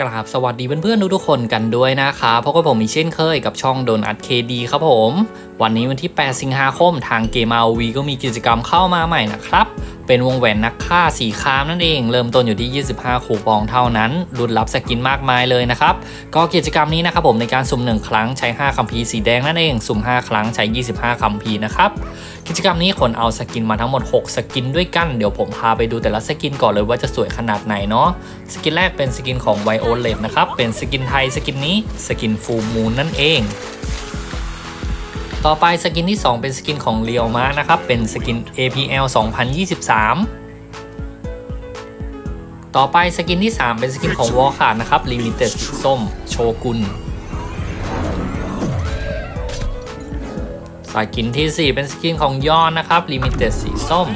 กราบสวัสดีเพื่อนๆทุกๆคนกันด้วยนะครับเพราะว่าผมมีเช่นเคยกับช่องโดนัทเคดีครับผมวันนี้วันที่ 8 สิงหาคมทางเกม ROV ก็มีกิจกรรมเข้ามาใหม่นะครับ เป็นวงแหวนนักฆ่าสีครามนั่นเอง เริ่มต้นอยู่ที่ 25 คูปองเท่านั้นรุนรับสกินมากมายเลยนะครับ ก็กิจกรรมนี้นะครับผมในการสุ่ม 1 ครั้งใช้ 5คัมภีร์สีแดงนั่นเอง สุ่ม 5 ครั้งใช้ 25คัมภีร์นะครับ กิจกรรมนี้ขนเอาสกินมาทั้งหมด 6 สกินด้วยกัน เดี๋ยวผมพาไปดูแต่ละสกินก่อนเลยว่าจะสวยขนาดไหนเนาะ สกินแรกเป็นสกินของไวโอเลตนะครับ เป็นสกินไทยสกินนี้ สกินฟูมูนนั่นเอง ต่อไปสกินที่ 2 เป็นสกินของเรียวมานะครับ เป็นสกิน APL 2023 ต่อไปสกินที่ 3 เป็นสกินของวอลคาร์นะครับ Limited สีส้มโชกุนสกินที่ 4 เป็นสกินของยอนนะครับ Limited สีส้ม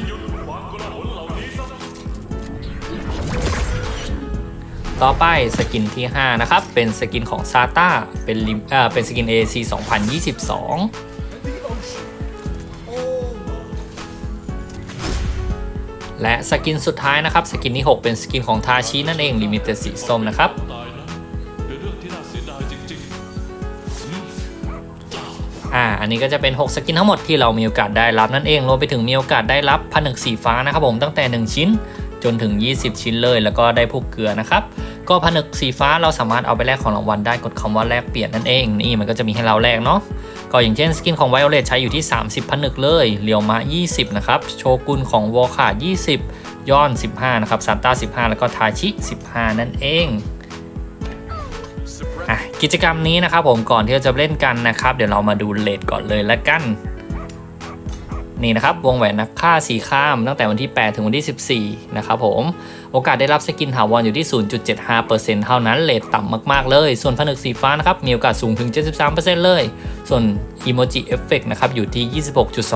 ต่อไปสกินที่ 5 นะครับ เป็นสกินของซาต้าเป็นลิมเอ่อเป็นสกิน AC 2022 และสกินสุดท้ายนะครับ สกินที่ 6 เป็นสกินของทาชินั่นเอง Limited สีส้มนะครับอ่า อันนี้ก็จะเป็น 6 สกินทั้งหมดที่เรามีโอกาสได้รับนั่นเองรวมไปถึงมีโอกาสได้รับผนึกสีฟ้านะครับผมตั้งแต่ 1 ชิ้นจนถึง 20 ชิ้นเลย แล้วก็ได้พวกเกลือนะครับ ก็ผนึกสีฟ้าเราสามารถเอาไปแลกของรางวัลได้กดคำว่าแลกเปลี่ยนนั่นเอง นี่มันก็จะมีให้เราแลกเนาะ ก็อย่างเช่นสกินของไวโอเลตใช้อยู่ที่ 30 ผนึกเลยเลียวมะ 20 นะครับ โชกุนของวอลคา20 ย้อน 15 นะครับซานต้า 15 แล้วก็ทาชิ 15 นั่นเองกิจกรรมนี้นะครับผมก่อนที่เราจะเล่นกันนะครับ เดี๋ยวเรามาดูเลทก่อนเลยละกัน นี่นะครับวงแหวนนักฆ่าสีข้ามตั้งแต่วันที่ 8 ถึงวันที่ 14 นะครับผมโอกาสได้รับสกินถาวรอยู่ที่ 0.75%เท่านั้นเลทต่ำมากๆเลย ส่วนผนึกสีฟ้านะครับมีโอกาสสูงถึง 73%เลย ส่วนอีโมจิเอฟเฟกนะครับอยู่ที่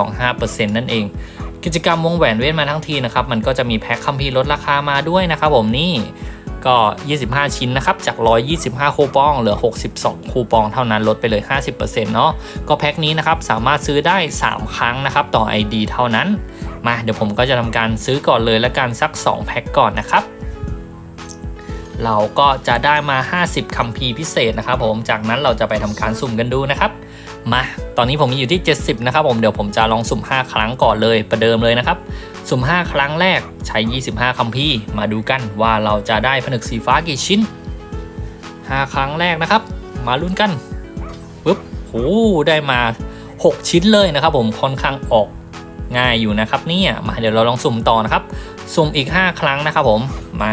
26.25%นั่นเอง กิจกรรมวงแหวนเวทมาทั้งทีนะครับมันก็จะมีแพ็คคัมภีร์ลดราคามาด้วยนะครับผมนี่ ก็ 25 ชิ้นนะครับ จาก 125 คูปอง เหลือ 62 คูปองเท่านั้นลดไปเลย 50%เนาะก็แพ็คนี้นะครับ สามารถซื้อได้ 3 ครั้งนะครับ ต่อ ID เท่านั้น มาเดี๋ยวผมก็จะทำการซื้อก่อนเลยและกันสัก 2 แพ็คก่อนนะครับ เราก็จะได้มา 50คัมภีร์พิเศษนะครับผมจากนั้นเราจะไปทำการสุ่มกันดูนะครับมาตอนนี้ผมมีอยู่ที่ 70 นะครับผมเดี๋ยวผมจะลองสุ่ม 5 ครั้งก่อนเลยประเดิมเลยนะครับ สุ่ม5 ครั้งแรกใช้ 25 คัมภีร์มาดูกันว่าเราจะได้ผนึกสีฟ้ากี่ชิ้น 5 ครั้งแรกนะครับ มาลุ้นกันปึ๊บโหได้มา 6 ชิ้นเลยนะครับ ผมค่อนข้างออกง่ายอยู่นะครับเนี่ยมาเดี๋ยวเราลองสุ่มต่อนะครับ สุ่มอีก 5 ครั้งนะครับผมมา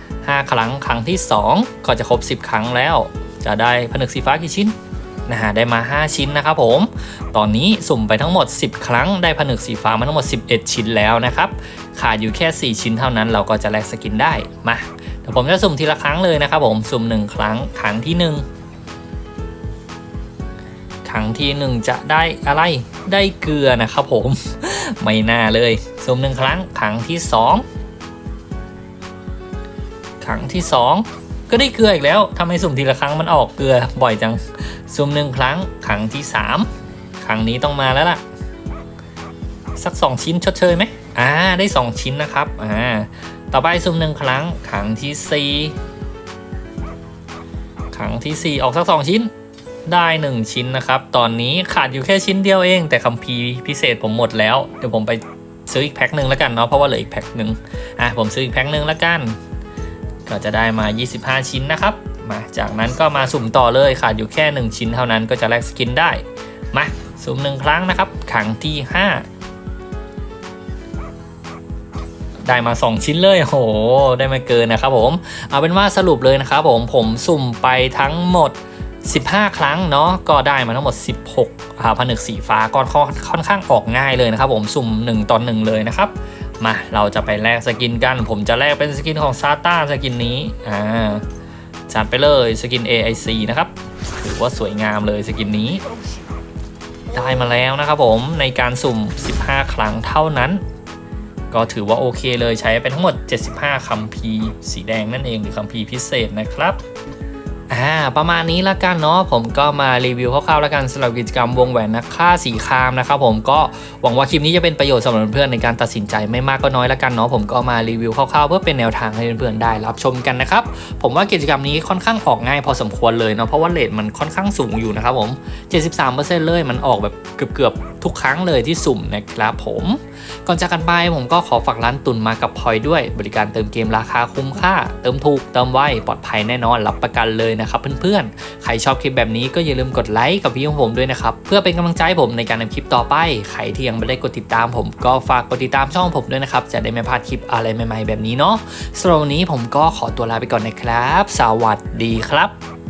5 ครั้งครั้งที่ 2 ก็จะครบ 10 ครั้งแล้ว จะได้ผนึกสีฟ้ากี่ชิ้น นะฮะได้มา 5 ชิ้นนะครับผม ตอนนี้สุ่มไปทั้งหมด 10 ครั้งได้ผนึกสีฟ้ามาทั้งหมด 11 ชิ้นแล้วนะครับขาดอยู่แค่ 4 ชิ้นเท่านั้นเราก็จะแลกสกินได้มาเดี๋ยวผมจะสุ่มทีละครั้งเลยนะครับผมสุ่ม 1 ครั้งครั้งที่ 1 ครั้งที่ 1 จะได้อะไรได้เกลือนะครับผมไม่น่าเลยสุ่มหนึ่งครั้งครั้งที่ 2 ครั้งที่ 2 ก็ได้เกลืออีกแล้วทำไมสุ่มทีละครั้งมันออกเกลือบ่อยจังซุ่มหนึ่งครั้งครั้งที่ 3 ครั้งนี้ต้องมาแล้วล่ะ สัก 2 ชิ้นชดเชยไหมอ่าได้ 2 ชิ้นนะครับอ่าต่อไปซุ่มหนึ่งครั้งครั้งที่ 4 ครั้งที่ 4 ออกสัก 2 ชิ้นได้ 1 ชิ้นนะครับ ตอนนี้ขาดอยู่แค่ชิ้นเดียวเอง แต่คัมภีร์พิเศษผมหมดแล้ว เดี๋ยวผมไปซื้ออีกแพ็คหนึ่งแล้วกันเนาะเพราะว่าเหลืออีกแพ็คหนึ่งอะผมซื้ออีกแพ็คหนึ่งแล้วกัน ก็จะได้มา 25 ชิ้นนะครับมาจากนั้นก็มาสุ่มต่อเลยขาดอยู่แค่ 1 ชิ้นเท่านั้นก็จะแลกสกินได้ มาสุ่มหนึ่งครั้งนะครับครั้งที่ 5 ได้มา 2 ชิ้นเลยโหได้มาเกินนะครับผมเอาเป็นว่าสรุปเลยนะครับผมผมสุ่มไปทั้งหมด 15 ครั้งเนาะก็ได้มาทั้งหมด 16ผนึกสีฟ้าก็ค่อนข้างออกง่ายเลยนะครับผมสุ่ม 1ตอน1เลยนะครับ มาเราจะไปแลกสกินกัน ผมจะแลกเป็นสกินของซาต้าสกินนี้อ่าจัดไปเลยสกิน AIC นะครับถือว่าสวยงามเลยสกินนี้ ได้มาแล้วนะครับผมในการสุ่ม 15 ครั้งเท่านั้น ก็ถือว่าโอเคเลยใช้ไปทั้งหมด 75คัมภีร์สีแดงนั่นเองหรือคัมภีร์พิเศษนะครับ อ่าประมาณนี้ละกันเนาะผมก็มารีวิวคร่าวๆล้วกันสำหรับกิจกรรมวงแหวนนักฆ่าสีครามนะครับผมก็หวังว่าคลิปนี้จะเป็นประโยชน์สำหรับเพื่อนๆในการตัดสินใจไม่มากก็น้อยละกันเนาะผมก็มารีวิวคร่าวๆเพื่อเป็นแนวทางให้เพื่อนๆได้รับชมกันนะครับผมว่ากิจกรรมนี้ค่อนข้างออกง่ายพอสมควรเลยเนาะเพราะว่าเลทมันค่อนข้างสูงอยู่นะครับผม 73%เลยมันออกแบบเกือบๆทุกครั้งเลยที่สุ่มนะครับผมก่อนจากกันไปผมก็ขอฝากร้านตุนมากับพลอยด้วย บริการเติมเกมราคาคุ้มค่า เติมถูกเติมไวปลอดภัยแน่นอนรับประกันเลยนะครับเพื่อนๆ ใครชอบคลิปแบบนี้ก็อย่าลืมกดไลค์กับพี่ของผมด้วยนะครับ เพื่อเป็นกำลังใจผมในการทำคลิปต่อไป ใครที่ยังไม่ได้กดติดตามผมก็ฝากกดติดตามช่องผมด้วยนะครับ จะได้ไม่พลาดคลิปอะไรใหม่ๆแบบนี้เนาะสำหรับวันนี้ผมก็ขอตัวลาไปก่อนนะครับ สวัสดีครับ